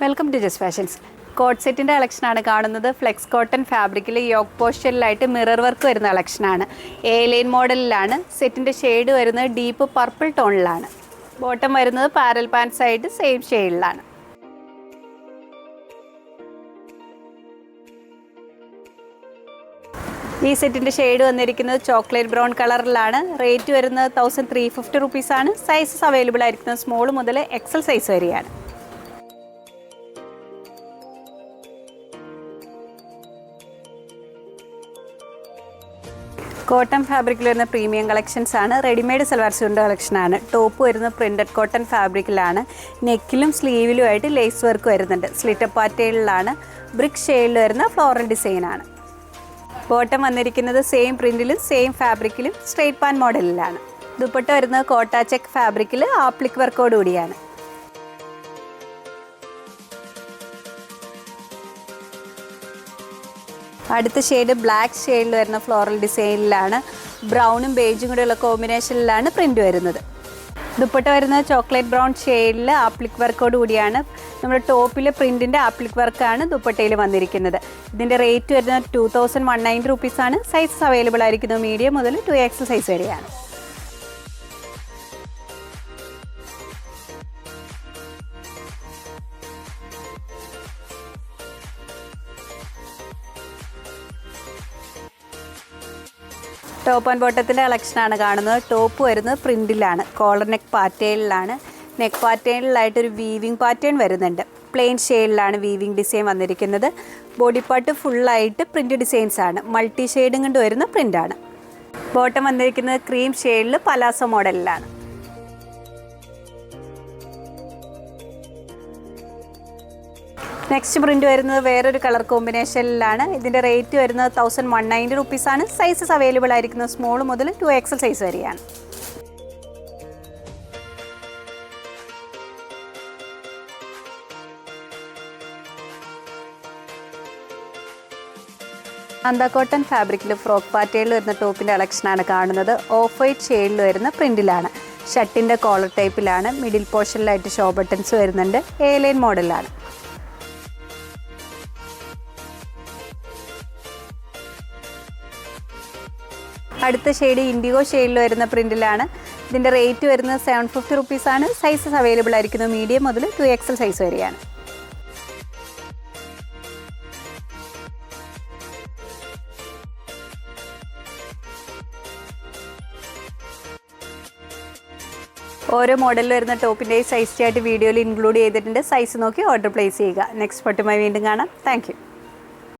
Welcome to Jas fashions coat സെറ്റിന്റെ കളക്ഷനാണ് കാണുന്നത്. ഫ്ലെക്സ് കോട്ടൺ ഫാബ്രിക്കിൽ യോക്ക് പോസ്റ്റലിലായിട്ട് മിറർ വർക്ക് വരുന്ന കളക്ഷനാണ് എ ലൈൻ മോഡലിലാണ് സെറ്റിന്റെ ഷെയ്ഡ് വരുന്നത് ഡീപ്പ് പർപ്പിൾ ടോണിലാണ് ബോട്ടം വരുന്നത് പാരൽ പാൻസ് ആയിട്ട് സെയിം ഷെയ്ഡിലാണ് ഈ സെറ്റിന്റെ ഷെയ്ഡ് വന്നിരിക്കുന്നത് ചോക്ലേറ്റ് ബ്രൗൺ കളറിലാണ് റേറ്റ് വരുന്നത് തൗസൻഡ് ത്രീ ഫിഫ്റ്റി റുപ്പീസാണ് സൈസസ് അവൈലബിൾ ആയിരിക്കുന്നത് സ്മോൾ മുതൽ എക്സൽ സൈസ് വരെയാണ്. കോട്ടൺ ഫാബ്രിക്കിൽ വരുന്ന പ്രീമിയം കളക്ഷൻസ് ആണ്. റെഡിമെയ്ഡ് സൽവാർ സ്യൂട്ട് കളക്ഷനാണ് ടോപ്പ് വരുന്ന പ്രിന്റഡ് കോട്ടൺ ഫാബ്രിക്കിലാണ് നെക്കിലും സ്ലീവിലും ആയിട്ട് ലേസ് വർക്ക് വരുന്നുണ്ട്. സ്ലിറ്റർ പാറ്റേണിലാണ് ബ്രിക്ക് ഷെയ്ഡിൽ വരുന്ന ഫ്ലോറൽ ഡിസൈനാണ് ബോട്ടം വന്നിരിക്കുന്നത് സെയിം പ്രിന്റിലും സെയിം ഫാബ്രിക്കിലും സ്ട്രെയിറ്റ് പാൻ മോഡലിലാണ് ദുപ്പട്ട വരുന്നത് കോട്ട ചെക്ക് ഫാബ്രിക്കിൽ ആപ്ലിക് വർക്കോട് അടുത്ത ഷെയ്ഡ് ബ്ലാക്ക് ഷെയ്ഡിൽ വരുന്ന ഫ്ലോറൽ ഡിസൈനിലാണ് ബ്രൗണും ബേജും കൂടെയുള്ള കോമ്പിനേഷനിലാണ് പ്രിന്റ് വരുന്നത്. ദുപ്പട്ട വരുന്ന ചോക്ലേറ്റ് ബ്രൗൺ ഷെയ്ഡിൽ ആപ്ലിക് വർക്കോട് കൂടിയാണ് നമ്മുടെ ടോപ്പിലെ പ്രിന്റിന്റെ ആപ്ലിക് വർക്കാണ് ദുപ്പട്ടയിൽ വന്നിരിക്കുന്നത്. ഇതിന്റെ റേറ്റ് വരുന്നത് ടു തൗസൻഡ് വൺ നയന്റി റുപ്പീസാണ് സൈസസ് അവൈലബിൾ ആയിരിക്കുന്നത് മീഡിയം മുതൽ ടു എക്സ് സൈസ് വരെയാണ്. ടോപ്പ് ആൻഡ് ബോട്ടത്തിന്റെ കളക്ഷനാണ് കാണുന്നത്. ടോപ്പ് വരുന്നത് പ്രിന്റിലാണ് കോളർ നെക്ക് പാറ്റേണിലാണ് നെക്ക് പാറ്റേണിലായിട്ടൊരു വീവിങ് പാറ്റേൺ വരുന്നുണ്ട്. പ്ലെയിൻ ഷെയ്ഡിലാണ് വീവിങ് ഡിസൈൻ വന്നിരിക്കുന്നത്. ബോഡി പാർട്ട് ഫുള്ളായിട്ട് പ്രിന്റ് ഡിസൈൻസ് ആണ്. മൾട്ടി ഷെയ്ഡും കൊണ്ട് വരുന്ന പ്രിന്റാണ് ബോട്ടം വന്നിരിക്കുന്നത് ക്രീം ഷെയ്ഡിൽ പലാസോ മോഡലിലാണ് നെക്സ്റ്റ് പ്രിന്റ് വരുന്നത് വേറൊരു കളർ കോമ്പിനേഷനിലാണ് ഇതിന്റെ റേറ്റ് വരുന്നത് തൗസൻഡ് വൺ നയന്റി റുപ്പീസാണ് സൈസസ് അവൈലബിൾ ആയിരിക്കുന്നത് സ്മോൾ മുതൽ ടു എക്സൽ സൈസ് വരെയാണ്. അന്ത കോട്ടൺ ഫാബ്രിക്കിൽ ഫ്രോക്ക് പാറ്റേണിൽ വരുന്ന ടോപ്പിന്റെ കളക്ഷനാണ് കാണുന്നത്. ഓഫ് വൈറ്റ് ഷെയ്ഡിൽ വരുന്ന പ്രിന്റിലാണ് ഷർട്ടിന്റെ കോളർ ടൈപ്പിലാണ് മിഡിൽ പോർഷനിലായിട്ട് ഷോ ബട്ടൺസ് വരുന്നുണ്ട്. എ ലൈൻ മോഡലാണ് അടുത്ത ഷെയ്ഡ് ഇൻഡിഗോ ഷെയ്ഡിൽ വരുന്ന പ്രിന്റിലാണ് ഇതിന്റെ റേറ്റ് വരുന്നത് സെവൻ ഫിഫ്റ്റി റുപ്പീസാണ് സൈസസ് അവൈലബിൾ ആയിരിക്കുന്നത് മീഡിയം മുതൽ ടു എക്സൽ സൈസ് വരെയാണ്. ഓരോ മോഡലിൽ വരുന്ന ടോപ്പിന്റെ സൈസ് ആയിട്ട് വീഡിയോയിൽ ഇൻക്ലൂഡ് ചെയ്തിട്ടുണ്ട്. സൈസ് നോക്കി ഓർഡർ പ്ലേസ് ചെയ്യുക. നെക്സ്റ്റ് ഫോട്ടുമായി വീണ്ടും കാണാം. താങ്ക്